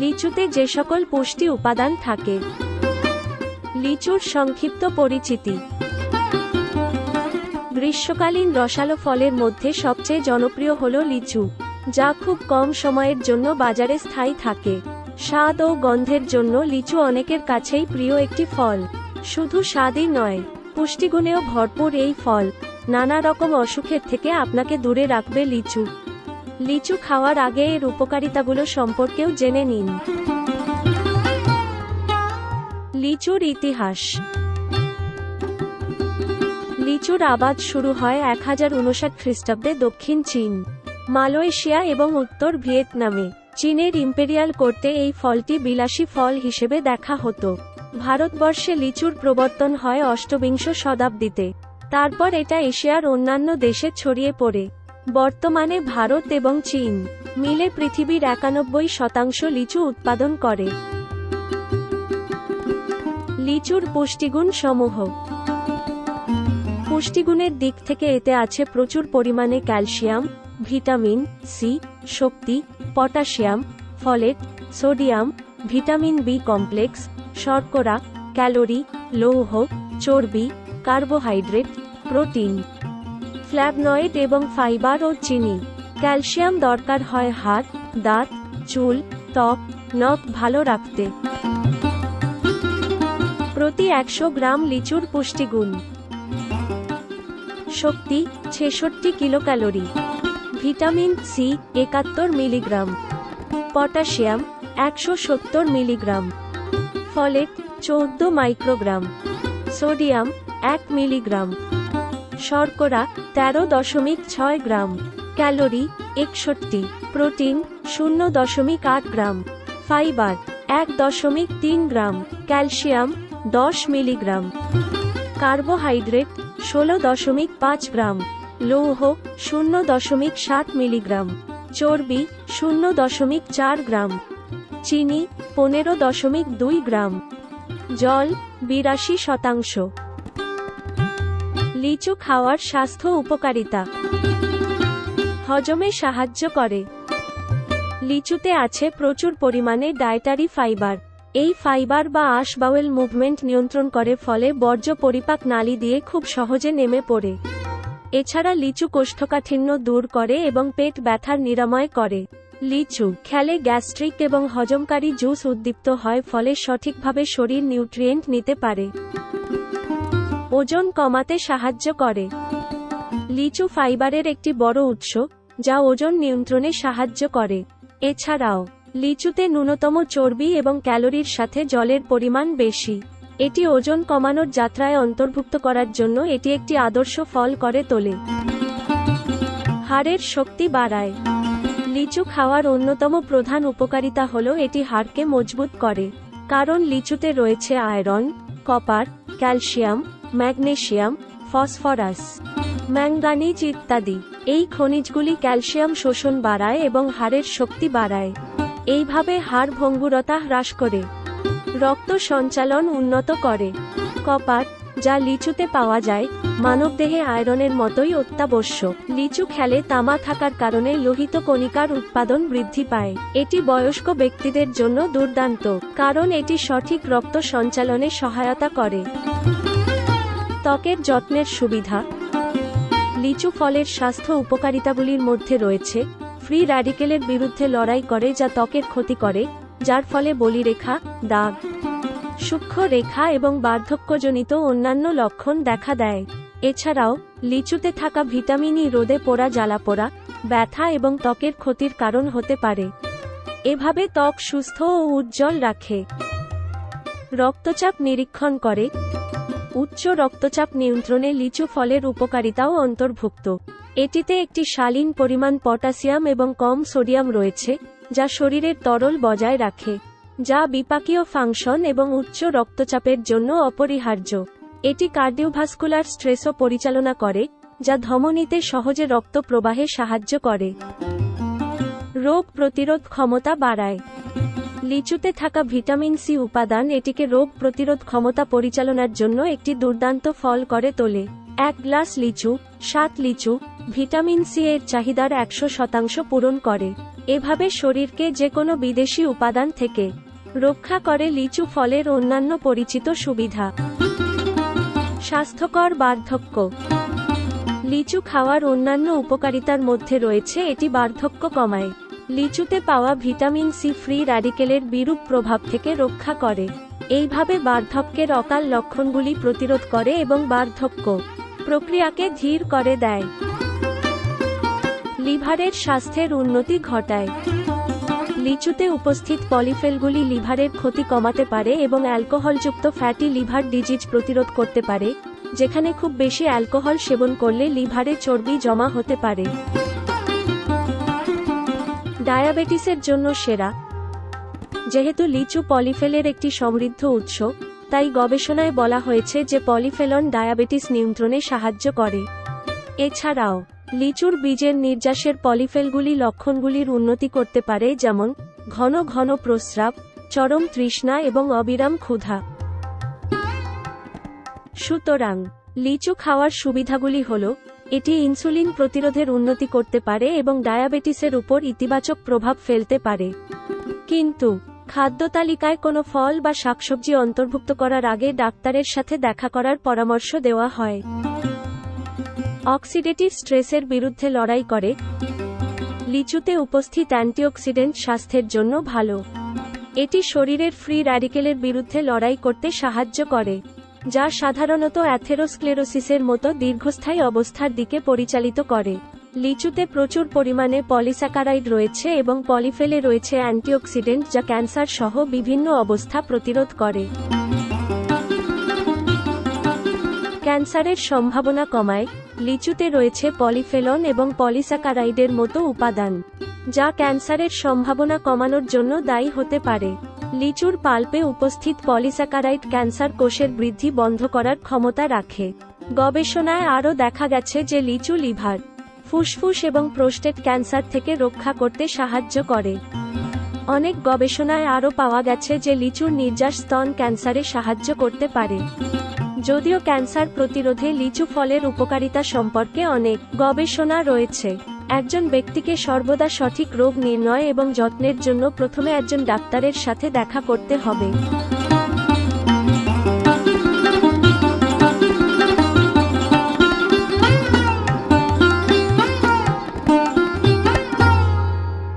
লিচুতে যে সকল পুষ্টি উপাদান থাকে, লিচুর সংক্ষিপ্ত পরিচিতি। গ্রীষ্মকালীন রসালো ফলের মধ্যে সবচেয়ে জনপ্রিয় হল লিচু, যা খুব কম সময়ের জন্য বাজারে স্থায়ী থাকে। স্বাদ ও গন্ধের জন্য লিচু অনেকের কাছেই প্রিয় একটি ফল। শুধু স্বাদই নয়, পুষ্টিগুণেও ভরপুর এই ফল। নানা রকম অসুখের থেকে আপনাকে দূরে রাখবে লিচু। লিচু খাওয়ার আগে এর উপকারিতাগুলো সম্পর্কেও জেনে নিন। লিচুর ইতিহাস। লিচুর আবাদ শুরু হয় এক হাজার উনষাট খ্রিস্টাব্দে দক্ষিণ চীন, মালয়েশিয়া এবং উত্তর ভিয়েতনামে। চীনের ইম্পেরিয়াল করতে এই ফলটি বিলাসী ফল হিসেবে দেখা হতো। ভারতবর্ষে লিচুর প্রবর্তন হয় অষ্টবিংশ শতাব্দীতে। তারপর এটা এশিয়ার অন্যান্য দেশে ছড়িয়ে পড়ে। বর্তমানে ভারত এবং চীন মিলে পৃথিবীর একানব্বই শতাংশ লিচু উৎপাদন করে। লিচুর পুষ্টিগুণ সমূহ। পুষ্টিগুণের দিক থেকে এতে আছে প্রচুর পরিমাণে ক্যালসিয়াম, ভিটামিন সি, শক্তি, potassium, folate, sodium, vitamin B complex, শর্করা, ক্যালোরি, লৌহ, চর্বি, কার্বোহাইড্রেট, প্রোটিন। ফ্ল্যাভনয়েড এবং ফাইবার ও চিনি। ক্যালসিয়াম দরকার হয় হাড়, দাঁত, চুল, ত্বক, নখ ভালো রাখতে। প্রতি একশো গ্রাম লিচুর পুষ্টিগুণ শক্তি, ছেষট্টি কিলোক্যালোরি। ভিটামিন সি, একাত্তর মিলিগ্রাম। পটাশিয়াম, একশো সত্তর মিলিগ্রাম। ফলেট, চৌদ্দ মাইক্রোগ্রাম। সোডিয়াম, এক মিলিগ্রাম। শর্করা তেরো দশমিক ছয় গ্রাম, ক্যালোরি একষট্টি, প্রোটিন শূন্য দশমিক আট গ্রাম, ফাইবার এক দশমিক তিন গ্রাম, ক্যালসিয়াম দশ মিলিগ্রাম, কার্বোহাইড্রেট ষোলো দশমিক পাঁচ গ্রাম, লৌহ শূন্য দশমিক সাত মিলিগ্রাম, চর্বি শূন্য দশমিক চার গ্রাম, চিনি পনেরো দশমিক দুই গ্রাম, জল বিরাশি শতাংশ। লিচু খাওয়ার স্বাস্থ্য উপকারিতা। হজমে সাহায্য করে। লিচুতে আছে প্রচুর পরিমাণে ডায়েটারি ফাইবার এই ফাইবার বা আঁশ বাউল মুভমেন্ট নিয়ন্ত্রণ করে, ফলে বর্জ্য পরিপাক নালী দিয়ে খুব সহজে নেমে পড়ে। এছাড়া লিচু কোষ্ঠকাঠিন্য দূর করে এবং পেট ব্যথার নিরাময় করে। লিচু খেলে গ্যাস্ট্রিক এবং হজমকারী জুস উদ্দীপ্ত হয়, ফলে সঠিকভাবে শরীর নিউট্রিয়েন্ট নিতে পারে। ওজন কমাতে সাহায্য করে। লিচু ফাইবারের একটি বড় উৎস, যা ওজন নিয়ন্ত্রণে সাহায্য করে। এছাড়াও, লিচুতে ন্যূনতম চর্বি এবং ক্যালোরির সাথে জলের পরিমাণ বেশি। এটি ওজন কমানোর যাত্রায় অন্তর্ভুক্ত করার জন্য এটি একটি আদর্শ ফল করে তোলে। হাড়ের শক্তি বাড়ায়। লিচু খাওয়ার অন্যতম প্রধান উপকারিতা হল এটি হাড়কে মজবুত করে, কারণ লিচুতে রয়েছে iron, copper, calcium magnesium phosphorus manganese ইত্যাদি। এই খনিজগুলি ক্যালসিয়াম শোষণ বাড়ায় এবং হাড়ের শক্তি বাড়ায়। এইভাবে হাড় ভঙ্গুরতা হ্রাস করে। রক্ত সঞ্চালন উন্নত করে। কপার যা লিচুতে পাওয়া যায়, মানবদেহে আয়রনের মতোই অত্যাবশ্যক। লিচু খেলে তামা থাকার কারণে লোহিত কণিকার উৎপাদন বৃদ্ধি পায়। এটি বয়স্ক ব্যক্তিদের জন্য দুর্দান্ত, কারণ এটি সঠিক রক্ত সঞ্চালনে সহায়তা করে। ত্বকের যত্নের সুবিধা। লিচু ফলের স্বাস্থ্য উপকারিতাগুলির মধ্যে রয়েছে, ফ্রি র্যাডিকেলের বিরুদ্ধে লড়াই করে যা ত্বকের ক্ষতি করে, যার ফলে বলিরেখা, দাগ, সূক্ষ্ম রেখা এবং বার্ধক্যজনিত অন্যান্য লক্ষণ দেখা দেয়। এছাড়াও, লিচুতে থাকা ভিটামিনই রোদে পোড়া জ্বালা পোড়া ব্যথা এবং ত্বকের ক্ষতির কারণ হতে পারে। এভাবে ত্বক সুস্থ ও উজ্জ্বল রাখে। রক্তচাপ নিরীক্ষণ করে। উচ্চ রক্তচাপ নিয়ন্ত্রণে লিচু ফলের উপকারিতাও অন্তর্ভুক্ত। এটিতে একটি শালীন পরিমাণ পটাশিয়াম এবং কম সোডিয়াম রয়েছে, যা শরীরের তরল বজায় রাখে, যা বিপাকীয় ফাংশন এবং উচ্চ রক্তচাপের জন্য অপরিহার্য। এটি কার্ডিওভাস্কুলার স্ট্রেসও পরিচালনা করে, যা ধমনীতে সহজে রক্ত প্রবাহে সাহায্য করে। রোগ প্রতিরোধ ক্ষমতা বাড়ায়। লিচুতে থাকা ভিটামিন সি উপাদান এটিকে রোগ প্রতিরোধ ক্ষমতা পরিচালনার জন্য একটি দুর্দান্ত ফল করে তোলে। এক গ্লাস লিচু, সাত লিচু, ভিটামিন সি এর চাহিদার একশো শতাংশ পূরণ করে। এভাবে শরীরকে যে কোনো বিদেশি উপাদান থেকে রক্ষা করে লিচু ফলের অন্যান্য পরিচিত সুবিধা। স্বাস্থ্যকর বার্ধক্য। লিচু খাওয়ার অন্যান্য উপকারিতার মধ্যে রয়েছে এটি বার্ধক্য কমায়। লিচুতে পাওয়া ভিটামিন সি ফ্রি র্যাডিকেলের বিরূপ প্রভাব থেকে রক্ষা করে। এইভাবে বার্ধক্যের অকাল লক্ষণগুলি প্রতিরোধ করে এবং বার্ধক্য প্রক্রিয়াকে ধীর করে দেয়। লিভারের স্বাস্থ্যের উন্নতি ঘটায়। লিচুতে উপস্থিত পলিফেলগুলি লিভারের ক্ষতি কমাতে পারে এবং অ্যালকোহলযুক্ত ফ্যাটি লিভার ডিজিজ প্রতিরোধ করতে পারে, যেখানে খুব বেশি অ্যালকোহল সেবন করলে লিভারে চর্বি জমা হতে পারে। ডায়াবেটিসের জন্য সেরা। যেহেতু লিচু পলিফেলের একটি সমৃদ্ধ উৎস, তাই গবেষণায় বলা হয়েছে যে পলিফেলন ডায়াবেটিস নিয়ন্ত্রণে সাহায্য করে। এছাড়াও, লিচুর বীজের নির্যাসের পলিফেলগুলি লক্ষণগুলির উন্নতি করতে পারে যেমন ঘন ঘন প্রস্রাব, চরম তৃষ্ণা এবং অবিরাম ক্ষুধা। সুতরাং, লিচু খাওয়ার সুবিধাগুলি হল এটি ইনসুলিন প্রতিরোধের উন্নতি করতে পারে এবং ডায়াবেটিসের উপর ইতিবাচক প্রভাব ফেলতে পারে। কিন্তু, খাদ্য তালিকায় কোনো ফল বা শাকসবজি অন্তর্ভুক্ত করার আগে ডাক্তারের সাথে দেখা করার পরামর্শ দেওয়া হয়। অক্সিডেটিভ স্ট্রেসের বিরুদ্ধে লড়াই করে। লিচুতে উপস্থিত অ্যান্টিঅক্সিডেন্ট স্বাস্থ্যের জন্য ভালো। এটি শরীরের ফ্রি র্যাডিকেলের বিরুদ্ধে লড়াই করতে সাহায্য করে। যা সাধারণত অ্যাথেরোস্ক্লেরোসিসের মতো দীর্ঘস্থায়ী অবস্থার দিকে পরিচালিত করে। লিচুতে প্রচুর পরিমাণে পলিস্যাকারাইড রয়েছে এবং পলিফেলে রয়েছে অ্যান্টিঅক্সিডেন্ট যা ক্যান্সার সহ বিভিন্ন অবস্থা প্রতিরোধ করে। ক্যান্সারের সম্ভাবনা কমায়। লিচুতে রয়েছে পলিফেলন এবং পলিস্যাকারাইডের মতো উপাদান, যা ক্যান্সারের সম্ভাবনা কমানোর জন্য দায়ী হতে পারে। লিচুর পাল্পে উপস্থিত পলিস্যাকারাইড ক্যান্সার কোষের বৃদ্ধি বন্ধ করার ক্ষমতা রাখে। গবেষণায় আরও দেখা গেছে যে লিচু লিভার, ফুসফুস এবং প্রোস্টেট ক্যান্সার থেকে রক্ষা করতে সাহায্য করে। অনেক গবেষণায় আরও পাওয়া গেছে যে লিচুর নির্যাস স্তন ক্যান্সারে সাহায্য করতে পারে। যদিও ক্যান্সার প্রতিরোধে লিচু ফলের উপকারিতা সম্পর্কে অনেক গবেষণা রয়েছে। একজন ব্যক্তিকে সর্বদা সঠিক রোগ নির্ণয় এবং যত্নের জন্য প্রথমে একজন ডাক্তারের সাথে দেখা করতে হবে।